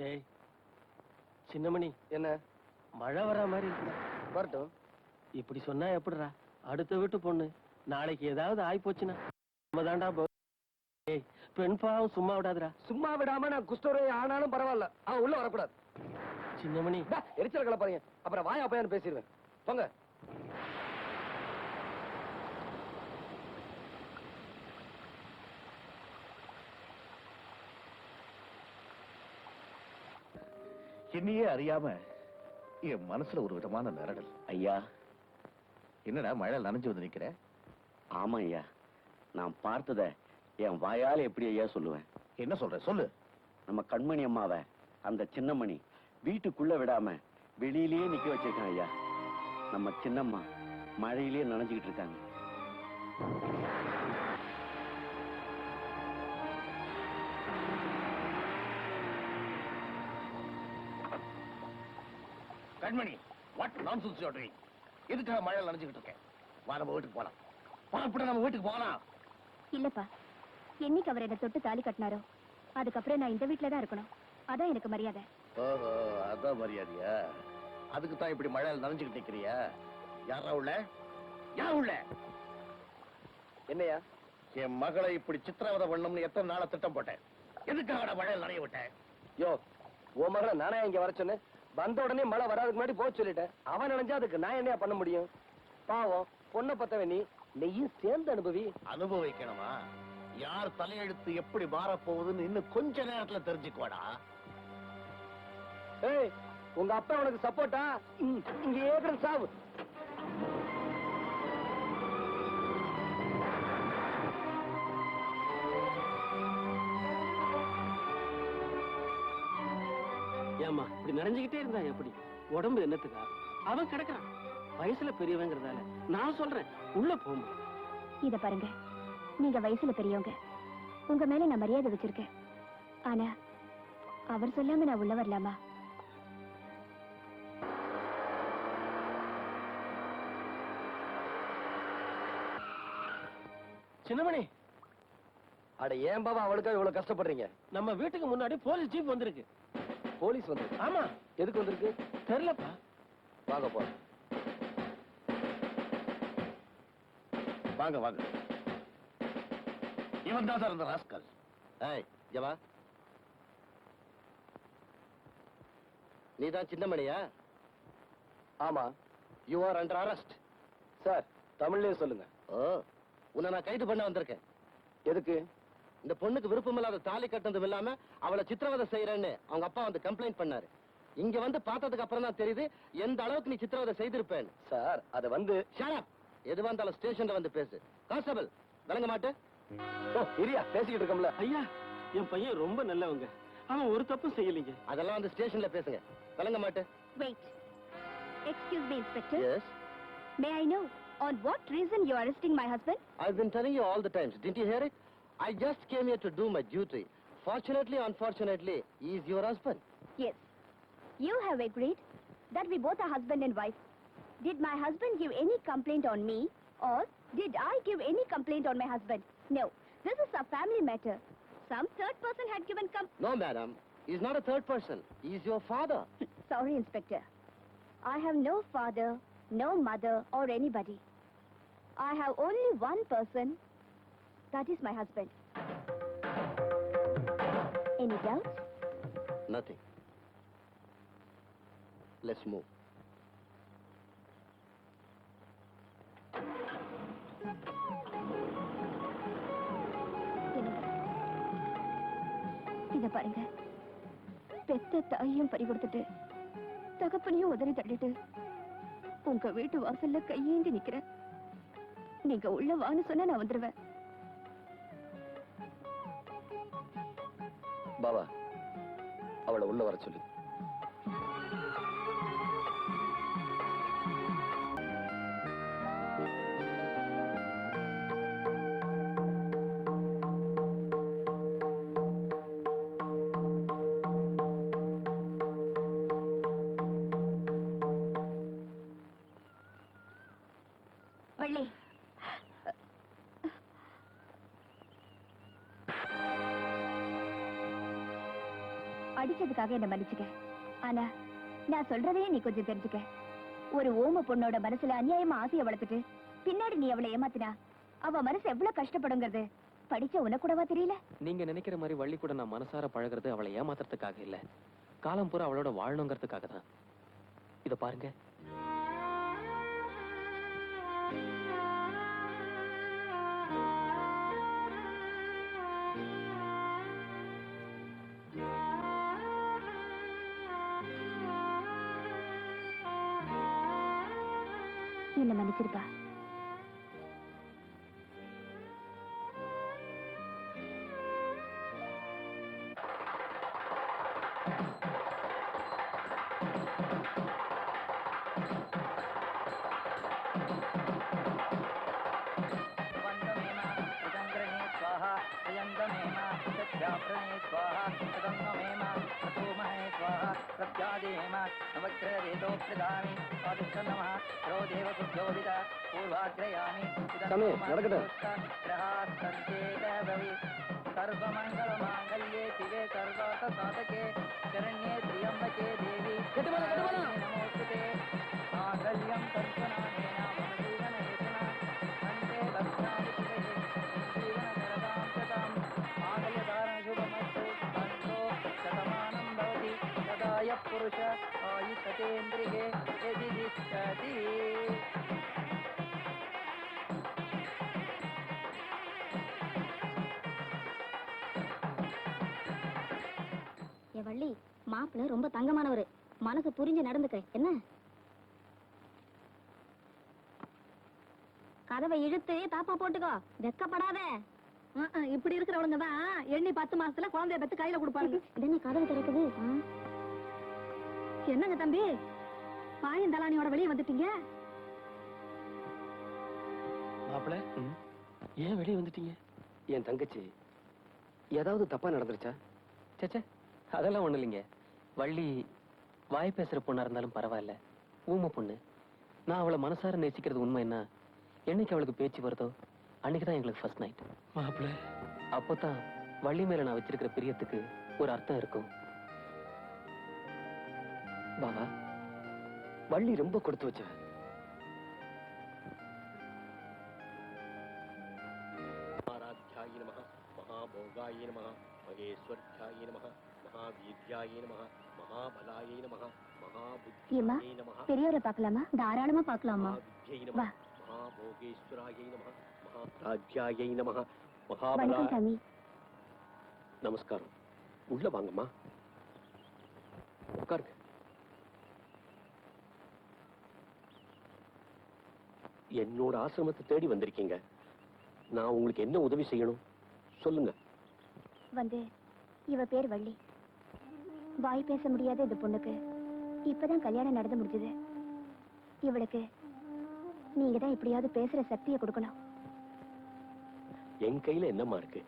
டேய் சின்னமணி என்ன? மழை வர மாதிரி இருக்குடா வரட்டும். இப்படி சொன்னா எப்படிடா? அடுத்த வீட்டு பொண்ணு. நாளைக்கு ஏதாவது ஆயி போச்சுன்னா நம்ம தாண்டா ஏய் பெண் பாவம் சும்மா விடாதுடா. சும்மா விடாம நான் குஷ்டரே ஆனாலும் பரவாயில்ல. அவன் உள்ள வரக்கூடாது. சின்னமணி. எரிச்சல் கலப்பாருங்க அப்புறம் வாயா பையன் பேசிடுவேன். போங்க. என்னையே அறியாம என் மனசுல ஒரு விதமான நிரடல் ஐயா. என்னடா மழை நனைஞ்சு வந்து நிக்கிற? ஆமா ஐயா. நான் பார்த்தத என் வாயால எப்படி ஐயா சொல்லுவேன்? என்ன சொல்ற? சொல்லு. நம்ம கண்மணி அம்மாவை அந்த சின்னமணி வீட்டுக்குள்ள விடாம வெளியிலேயே நிக்க வச்சிருக்கான் ஐயா. நம்ம சின்னம்மா மழையிலேயே நனைஞ்சுக்கிட்டு இருக்காங்க. கண்மணி வாட் நான்சென்ஸ் யூ டூயிங் எதுக்காக மழை நனைஞ்சுக்கிட்டு இருக்கேன்? வா நம்ம வீட்டுக்கு போலாம். புறப்பட நம்ம வீட்டுக்கு போலாம். இல்லப்பா. என்னைக்கு அவர் என்ன தொட்டு தாலி கட்டினாரோ அதுக்கப்புறம் நான் இந்த வீட்ல தான் இருக்கணும். அதான் எனக்கு மரியாதை. ஓஹோ அதான் மரியாதையா? அதுக்கு தான் இப்படி மழையில நனைஞ்சுக்கிட்டு நிக்கிறியா? யாரா உள்ள? யார் உள்ள? என்னையா? என் மகளை இப்படி சித்திரவதை பண்ணணும்னு எத்தனை நாளா திட்டம் போட்டேன். எதுக்காக மழையில் நனைய விட்டேன் யோ உன் மகளை நானே இங்க வர சொன்னேன்? வந்த உடனே மழை வராதுக்கு முன்னாடி போக சொல்லிட்டேன். அவன் நினைஞ்சா அதுக்கு நான் என்னையா பண்ண முடியும்? பாவம் பொண்ணை பத்தவன் நீ. நெய்யும் சேர்ந்து அனுபவி. அனுபவிக்கணுமா? யார் தலையெழுத்து எப்படி மாறப்போகுதுன்னு இன்னும் கொஞ்ச நேரத்துல தெரிஞ்சுக்கோடா ஏய் உங்க அப்பா உனக்கு சப்போர்ட்டா இங்க ஏக்கர் சாவு. இப்படி நனைஞ்சுக்கிட்டே இருந்தா எப்படி? உடம்பு என்னத்துக்கா? அவன் கிடக்குறான். வயசுல பெரியவங்கிறதால நான் சொல்றேன் உள்ள போமா இத பாருங்க. நீங்க வயசுல பெரியவங்க. உங்க மேல நான் மரியாதை வச்சிருக்கேன். ஆனா அவர் சொல்லாம நான் உள்ள வரலாமா? சின்னமணி. அட ஏன் பாபா அவளுக்காக இவ்வளவு கஷ்டப்படுறீங்க? நம்ம வீட்டுக்கு முன்னாடி போலீஸ் ஜீப் வந்திருக்கு. போலீஸ் வந்து ஆமா. எதுக்கு வந்திருக்கு? தெரியலப்பா. வாங்க போலாம். வாங்க வாங்க. இவன் தான் சார் இந்த ராஸ்கல். ஏய் ஜவா நீ தான் சின்னமணியா? ஆமா. You are under arrest sir தமிழ்லயே சொல்லுங்க. ஓ உன்னை நான் கைது பண்ண வந்திருக்கேன். எதுக்கு? இந்த பொண்ணுக்கு விருப்பம் இல்லாத தாலி கட்டினதும் இல்லாம அவளை சித்திரவதை செய்யறேன்னு அவங்க அப்பா வந்து கம்ப்ளைண்ட் பண்ணாரு. இங்க வந்து பார்த்ததுக்கு அப்புறம் தான் தெரியுது எந்த அளவுக்கு நீ சித்திரவதை செய்திருப்பேன் சார் அது வந்து எது வந்தாலும் ஸ்டேஷன்ல வந்து பேசு. கான்ஸ்டபிள் விளங்க மாட்டேன். இரியா பேசிக்கிட்டு இருக்கோம்ல. ஐயா என் பையன் ரொம்ப நல்லவங்க. அவன் ஒரு தப்பும் செய்யலைங்க. அதெல்லாம் வந்து ஸ்டேஷன்ல பேசுங்க. விளங்க மாட்டேன். Wait excuse me inspector yes may I know on what reason you arresting my husband I've been telling you all the times. Didn't you hear it? I just came here to do my duty. Fortunately, unfortunately, he is your husband. Yes. You have agreed that we both are husband and wife. Did my husband give any complaint on me or did I give any complaint on my husband? No. This is a family matter. Some third person had given com- No, madam. He's not a third person. He's your father. Sorry, Inspector. I have no father, no mother or anybody. I have only one person. That is my husband. Any doubts? Nothing. Let's move. இத பாருங்க பெத்த தாயையும் பறி கொடுத்துட்டு தகப்பனையும் உதறி தள்ளிட்டு உங்க வீட்டு வாசல்ல கையேந்தி நிக்கிறேன் நீங்க உள்ள வான்னு சொன்னா நான் வந்துருவேன் பாபா அவளை உள்ள வர சொல்லு. அடிச்சதுக்காக என்ன மன்னிச்சுக்க. ஆனா நான் சொல்றதையே நீ கொஞ்சம் தெரிஞ்சுக்க. ஒரு ஓம பொண்ணோட மனசுல அநியாயமா ஆசைய வளர்த்துட்டு பின்னாடி நீ அவளை ஏமாத்தினா அவ மனசு எவ்வளவு கஷ்டப்படுங்கிறது படிச்ச உனக்கூடவா தெரியல? நீங்க நினைக்கிற மாதிரி வள்ளி கூட நான் மனசார பழகுறது அவளை ஏமாத்துறதுக்காக இல்ல. காலம் பூரா அவளோட வாழணுங்கிறதுக்காக தான். இத பாருங்க. என்ன மன்னிச்சிருப்பா वन्दमेमा सुचन्द्रणे स्वाहा अयन्दमेमा सत्याप्रणे स्वाहा सदन्नमेमा अतोमहे ప్రత్యాదేమావక్రేతోప్రదామి పాదుష్టమ క్రోదేవ కుర్జోదిత పూర్వాగ్రయామి గ్రహాస్తేతవి సర్వమంగళ మాంగళ్యే శివే సర్వాత సాధకే శరణ్యే త్రియంబకే దేవి మాంగళ్యం కల్పనా ಕೇಂದ್ರಿಗೆ ಎದುರಿಸ್ತದೆ வள்ளி மாப்பிள்ள ரொம்ப தங்கமானவர். மனசு புரிஞ்சு நடந்துக்க என்ன? கதவை இழுத்து தாப்பா போட்டுக்கோ வெக்கப்படாத. இப்படி இருக்கிறவனுங்க தான் எண்ணி பத்து மாசத்துல குழந்தைய பத்து கையில கொடுப்பாங்க என்ன கதவு திறக்குது. என்னங்க தம்பி? பாயும் தலானியோட வெளியே வந்துட்டீங்க? மாப்பிள ஏன் வெளியே வந்துட்டீங்க? என் தங்கச்சி ஏதாவது தப்பா நடந்துருச்சா? சேச்சே அதெல்லாம் ஒண்ணு இல்லைங்க. வள்ளி வாய் பேசுற பொண்ணா இருந்தாலும் பரவாயில்ல. ஊமை பொண்ணு. நான் அவளை மனசார நேசிக்கிறது உண்மை என்ன? என்னைக்கு அவளுக்கு பேச்சு வருதோ அன்னைக்கு தான் எங்களுக்கு ஃபர்ஸ்ட் நைட் மாப்பிள. அப்போதான் வள்ளி மேல நான் வச்சிருக்கிற பிரியத்துக்கு ஒரு அர்த்தம் இருக்கும். மாமா வள்ளி ரொம்ப கொடுத்து வச்ச பாராத்தியாய நம மகாபோகாய நம மகேஸ்வர்யாய நம மகாவீர்யாய நம மகாபலாய நம மகாபுத்தியாய நம பெரியவரை பார்க்கலாமா? தாராளமா பார்க்கலாமா? வா. மகாபோகேஸ்வராய நம மகாராஜ்யாய நம மகாபலாய நமஸ்காரம். உள்ள வாங்கம்மா. உட்காருங்க. என்னோட ஆசிரமத்தை தேடி வந்திருக்கீங்க. நான் உங்களுக்கு என்ன உதவி செய்யணும்? சொல்லுங்க. வந்து இவ பேர் வள்ளி. வாய் பேச முடியாத இந்த பொண்ணுக்கு இப்பதான் கல்யாணம் நடந்து முடிஞ்சது. இவளுக்கு நீங்க தான் எப்படியாவது பேசுற சக்தியை கொடுக்கணும். என் கையில என்னம்மா இருக்கு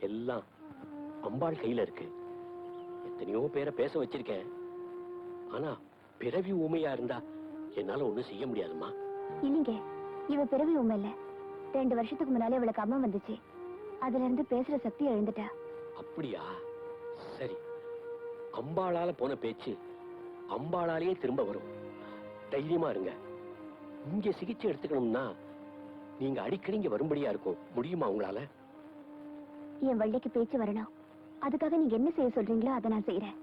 எல்லாம் அம்பாள் கையில இருக்கு. எத்தனையோ பேரை பேச வச்சிருக்கேன். ஆனா பிறவி ஊமையா இருந்தா என்னால ஒண்ணும் செய்ய முடியாதும்மா. இல்லைங்க. இவ பிறவி உண்மை இல்ல ரெண்டு வருஷத்துக்கு முன்னாலே இவளுக்கு அம்மா வந்துச்சு. அதுல இருந்து பேசுற சக்தி எழுந்துட்டா. அப்படியா? சரி. அம்பாளால போன பேச்சு அம்பாளாலேயே திரும்ப வரும். தைரியமா இருங்க. இங்க சிகிச்சை எடுத்துக்கணும்னா நீங்க அடிக்கடி இங்க வரும்படியா இருக்கும் முடியுமா உங்களால? என் வள்ளிக்கு பேச்சு வரணும். அதுக்காக நீங்க என்ன செய்ய சொல்றீங்களோ அதை நான் செய்யறேன்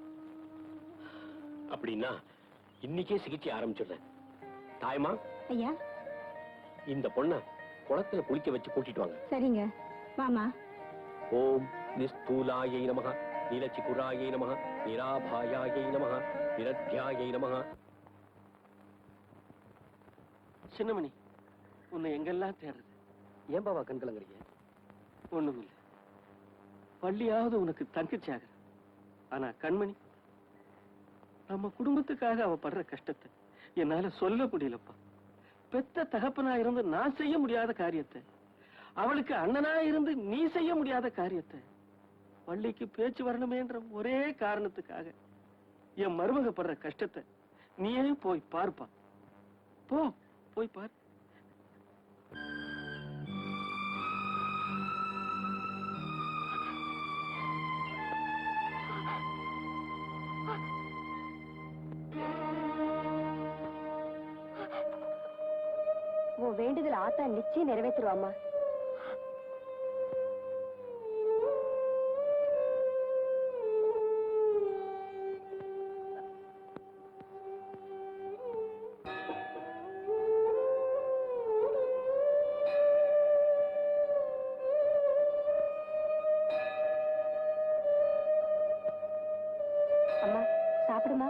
அப்படின்னா இன்னைக்கே சிகிச்சை ஆரம்பிச்சிடுறேன். தாய்மா? ஐயா? இந்த பொண்ண குளத்துல குளிக்க வச்சு கூட்டிட்டு வாங்க. சரிங்க. மாமா ஓம் நிஸ்தூலாயை நமக நீலச்சிகுராயை நமக நிராபாயாயை நமக நிரத்யாயை நமக. சின்னமணி உன்னை எங்கெல்லாம் தேடுறது? ஏன் பாவா கண் கலங்குறீங்க ஒண்ணுமில்லை. பள்ளியாவது உனக்கு தங்கச்சியாக ஆனா கண்மணி நம்ம குடும்பத்துக்காக அவ படுற கஷ்டத்தை என்னால சொல்ல முடியலப்பா. பெத்த தகப்பனா இருந்து நான் செய்ய முடியாத காரியத்தை. அவளுக்கு அண்ணனா இருந்து நீ செய்ய முடியாத காரியத்தை. பள்ளிக்கு பேச்சு வரணுமேன்ற ஒரே காரணத்துக்காக என் மருமக படுற கஷ்டத்தை நீயே போய் பார்ப்பா. போ போய் பார். உன் வேண்டுதல் ஆத்தா நிச்சயம் நிறைவேற்றுவாமா அம்மா சாப்பிடுமா?